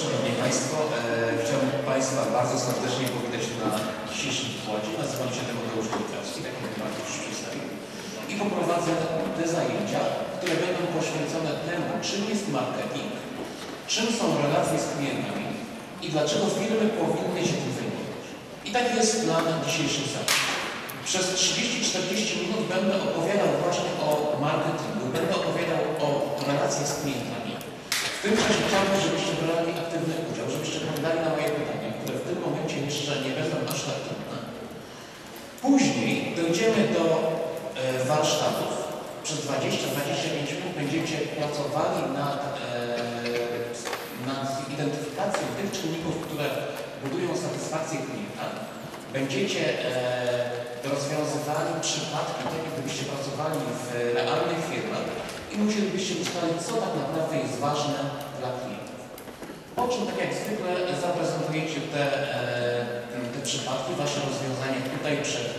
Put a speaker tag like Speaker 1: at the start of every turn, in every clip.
Speaker 1: Szanowni Państwo, e, chciałbym Państwa bardzo serdecznie powitać na dzisiejszym wykładzie. Nazywam się Tymoteusz Wojtowski, tak jak już przedstawił. I poprowadzę te zajęcia, które będą poświęcone temu, czym jest marketing, czym są relacje z klientami i dlaczego firmy powinny się tym zajmować. I taki jest plan dzisiejszych zajęć. Przez 30-40 minut będę opowiadał właśnie o marketingu, będę opowiadał o relacjach z klientami. W tym czasie chciałbym, żebyście brali aktywny udział, żebyście odpowiadali na moje pytania, które w tym momencie jeszcze nie będą aż tak trudne. Później dojdziemy do e, warsztatów. Przez 20-25 minut będziecie pracowali nad, e, nad identyfikacją tych czynników, które budują satysfakcję klienta. Będziecie e, rozwiązywali przypadki, tak jakbyście pracowali w realnych firmach i musielibyście ustalić, co tak naprawdę jest ważne dla klientów. Po czym, tak jak zwykle, zaprezentujecie te, e, te przypadki, Wasze rozwiązania tutaj przed,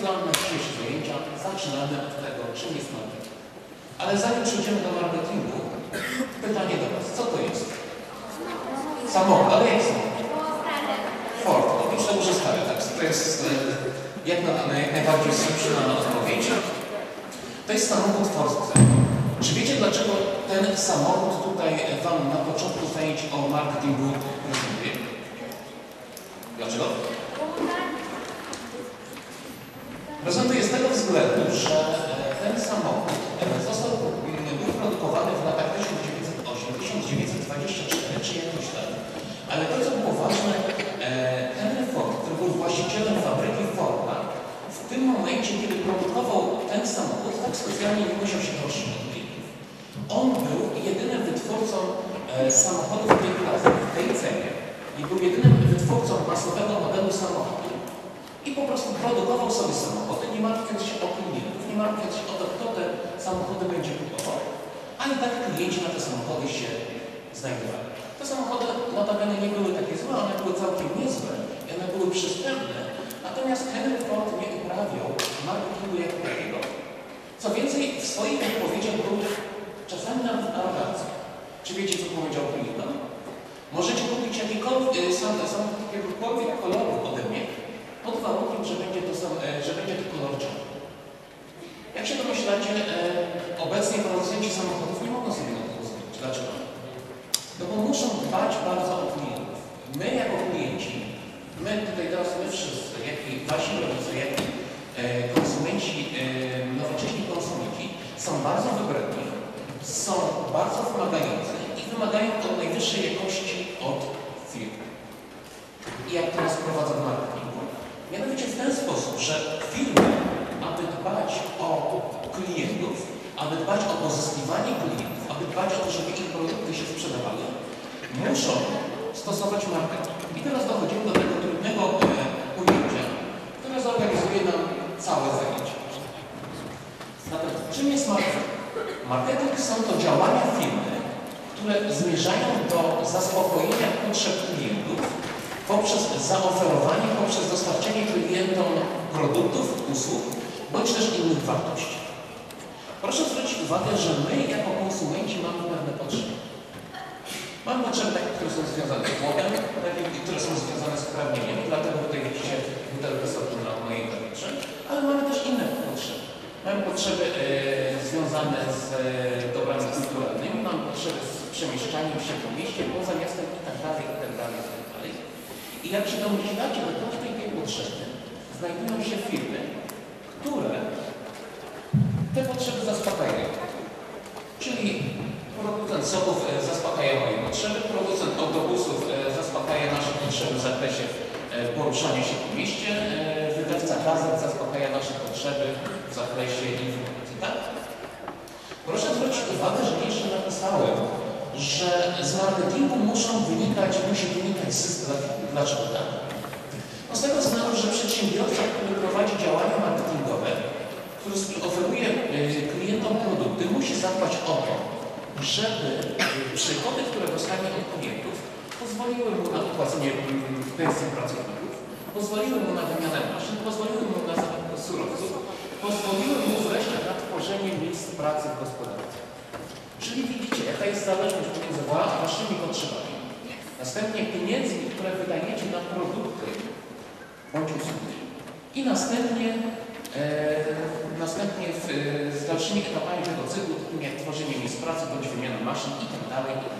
Speaker 1: I taki jest plan na dzisiejsze zajęcia. Zaczynamy od tego, czym jest marketing. Ale zanim przejdziemy do marketingu, pytanie do Was. Co to jest? Samochód, ale jak samochód? Ford. No, myślę, że stary tak. To jest e, jak, na, jak najbardziej słuszna odpowiedź. To jest samochód Ford. Czy wiecie, dlaczego ten samochód tutaj Wam na początku zajęć o marketingu prezentuje? Dlaczego? Prezentuje z tego względu, że e, ten samochód e, został mm, był produkowany w latach 1908-1924 czy jakoś tak. Ale to, co było ważne, e, Henry Ford, który był właścicielem fabryki Forda, w tym momencie, kiedy produkował ten samochód, tak specjalnie nie musiał się klientów. On był jedynym wytwórcą e, samochodów tej klasy, w tej cenie i był jedynym wytwórcą masowego modelu samochodu i po prostu produkował sobie samochody, nie martwiąc się o klientów, nie martwiąc się o to, kto te samochody będzie kupował. A i tak klienci na te samochody się znajdowali. Te samochody notabene nie były takie złe, one były całkiem niezłe, one były przystępne, natomiast Henry Ford nie uprawiał marketingu jako takiego. Co więcej, w swoich wypowiedziach był czasami nawet arogancją. Czy wiecie, co powiedział klientom? Możecie kupić jakikolwiek, y, sam, samochód jakiegokolwiek koloru ode mnie, pod warunkiem, że będzie to, e, że będzie to kolor czarny. Jak się domyślacie, e, obecnie producenci samochodów nie mogą sobie na to pozwolić. Dlaczego? No bo muszą dbać bardzo o klientów. My jako klienci, my tutaj teraz my wszyscy, jak i wasi rodzice, jak i e, konsumenci, nowocześni konsumenci są bardzo wybredni, są bardzo wymagający i wymagają od najwyższej jakości od firm. I jak teraz prowadzą marketingu? Mianowicie w ten sposób, że firmy, aby dbać o klientów, aby dbać o pozyskiwanie klientów, aby dbać o to, żeby ich produkty się sprzedawały, muszą stosować marketing. I teraz dochodzimy do tego trudnego e, ujęcia, które zorganizuje nam całe zajęcie. Zatem czym jest marketing? Marketing są to działania firmy, które zmierzają do zaspokojenia potrzeb klientów poprzez zaoferowanie, poprzez dostarczenie klientom produktów, usług, bądź też innych wartości. Proszę zwrócić uwagę, że my jako konsumenci mamy pewne potrzeby. Mamy potrzeby takie, które są związane z głodem, które są związane z pragnieniem, dlatego tutaj widzicie butelkę soku na mojej tablicy, ale mamy też inne potrzeby. Mamy potrzeby e, związane z e, dobrami kulturalnymi, mamy potrzeby z przemieszczaniem się po mieście, poza miastem itd., itd., itd. I jak się domyślacie, do każdej tej potrzeby znajdują się firmy, które te potrzeby zaspokajają. Czyli producent soków e, zaspokaja moje potrzeby, producent autobusów e, zaspokaja nasze potrzeby w zakresie e, poruszania się po mieście, wydawca gazet zaspokaja nasze potrzeby w zakresie informacji. Tak? Proszę zwrócić uwagę, że jeszcze napisałem, że z marketingu muszą wynikać, musi wynikać zysk. Dlaczego tak? No z tego względu, że przedsiębiorca, który prowadzi działania marketingowe, który oferuje klientom produkty, musi zadbać o to, żeby przychody, które dostanie od klientów, pozwoliły mu na opłacenie pensji pracowników, pozwoliły mu na wymianę maszyn, pozwoliły mu na zakup surowców, pozwoliły mu wreszcie na tworzenie miejsc pracy w gospodarce. Jaka jest zależność pomiędzy wa- waszymi potrzebami, następnie pieniędzmi, które wydajecie na produkty bądź usługi i następnie, e, następnie w, z dalszymi etapami tego cyklu, takimi jak tworzenie miejsc pracy bądź wymiana maszyn i tak dalej, i tak.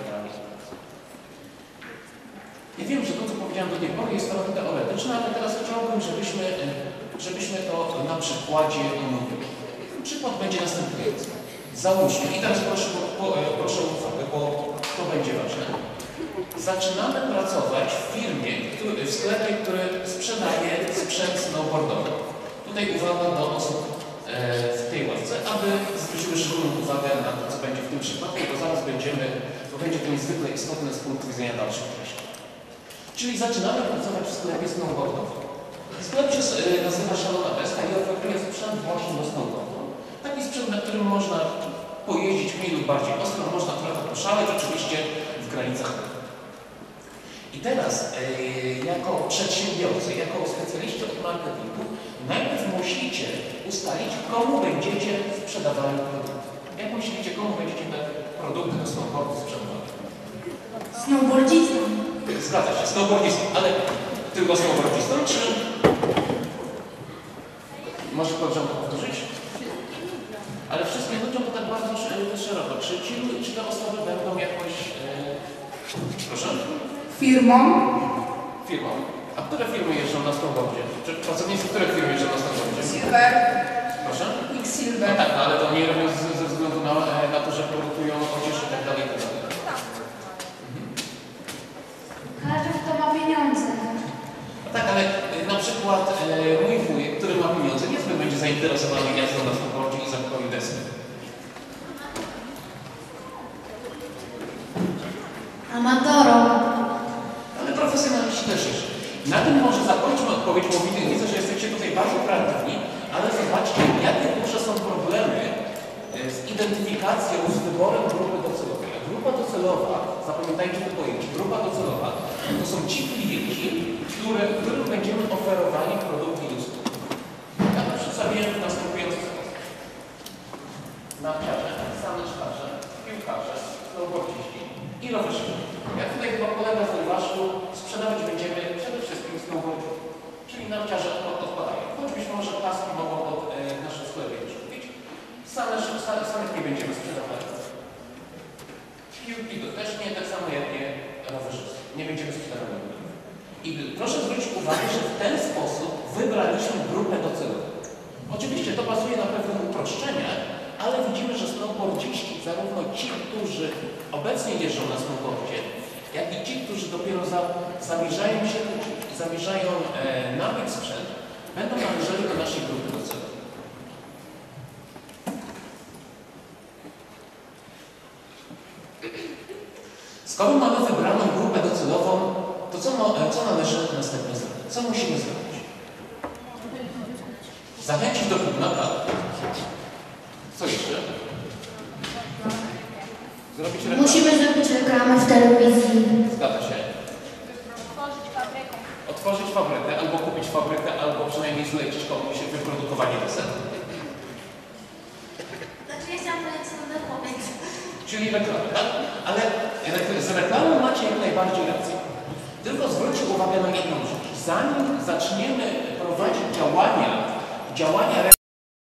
Speaker 1: Ja wiem, że to, co powiedziałem do tej pory jest trochę teoretyczne, ale teraz chciałbym, żebyśmy, e, żebyśmy to na przykładzie omówili. Przykład będzie następujący. Załóżmy, i teraz proszę, po, e, proszę o uwagę, bo to będzie ważne. Zaczynamy pracować w firmie, który, w sklepie, który sprzedaje sprzęt snowboardowy. Tutaj uwaga do osób e, w tej ławce, aby zwróciły szczególną uwagę na to, co będzie w tym przypadku, bo zaraz będziemy, bo będzie to niezwykle istotne z punktu widzenia dalszych treści. Czyli zaczynamy pracować w sklepie snowboardowym. Sklep się e, nazywa Szalona Deska i oferuje sprzęt właśnie do snowboardu. Sprzęt, na którym można pojeździć mniej lub bardziej ostro, można trochę poszaleć, oczywiście w granicach i teraz, e, jako przedsiębiorcy, jako specjaliści od marketingu, najpierw musicie ustalić, komu będziecie sprzedawali produkty. Jak myślicie, komu będziecie te produkty do snowboardu sprzedawali?
Speaker 2: Snowboardzista.
Speaker 1: Zgadza się, snowboardistom, ale tylko snowboardistom, czy... Może koleżanka powtórzyć? Ale wszystkim ludziom to tak bardzo sz- szeroko. Czy, ci, czy te osoby będą jakoś... E, proszę?
Speaker 2: Firmą.
Speaker 1: Firmą. A które firmy jeżdżą na snowboardzie? Czy pracownicy które firmy jeżdżą na snowboardzie?
Speaker 2: Silver.
Speaker 1: Proszę?
Speaker 2: X
Speaker 1: No
Speaker 2: Silver.
Speaker 1: tak, no, ale to nie robią ze, ze względu na, e, na to, że produkują odzież i tak dalej. i tak dalej.
Speaker 2: Każdy, kto ma pieniądze.
Speaker 1: No tak, ale e, na przykład e, mój wujek, który ma pieniądze, niezbyt będzie zainteresowany jazdą na snowboardzie zakupami desek.
Speaker 2: Amatorą.
Speaker 1: Ale profesjonaliści też jeszcze. Na tym może zakończmy odpowiedź, bo widzę, że jesteście tutaj bardzo prawdziwi, ale zobaczcie, jakie duże są problemy e, z identyfikacją, z wyborem grupy docelowej. A grupa docelowa, zapamiętajcie to pojęcie, grupa docelowa to są ci klienci, które, którym będziemy oferowali produkty i usługi. Ja to przedstawię w sposób. Narciarze, saneczkarze, piłkarze, snowboardziści i rowerzyści. Jak tutaj chyba kolega z Lwaszu, sprzedawać będziemy przede wszystkim snowboardów, czyli narciarze od- odpadają. Choć być może paski mogą od, e, naszym sklepie już kupić. Same, same, nie będziemy sprzedawali. Piłki to też nie, tak samo jak nie rowerzysty. Nie będziemy sprzedawali. I proszę zwrócić uwagę, że w ten sposób wybraliśmy grupę docelową. Oczywiście to bazuje na pewnym uproszczeniach, ale widzimy, że snowboardziści, zarówno ci, którzy obecnie jeżdżą na snowboardzie, jak i ci, którzy dopiero za, zamierzają się zamierzają e, nabyć sprzęt, będą należeli do naszej grupy docelowej. Skoro mamy wybraną grupę docelową, to co, e, co należy następnie zrobić? Co musimy zrobić? Zachęcić do półnaka. Co jeszcze? Zrobić reklamę.
Speaker 2: Musimy zrobić reklamę w telewizji.
Speaker 1: Zgadza się. Otworzyć fabrykę, albo kupić fabrykę, albo przynajmniej zlecić komuś wyprodukowanie desek.
Speaker 2: Znaczy ja chciałam powiedzieć, powiedzieć.
Speaker 1: Czyli reklamę, tak? Ale z reklamą macie jak najbardziej rację. Tylko zwróćcie uwagę na jedną rzecz. Zanim zaczniemy prowadzić działania, działania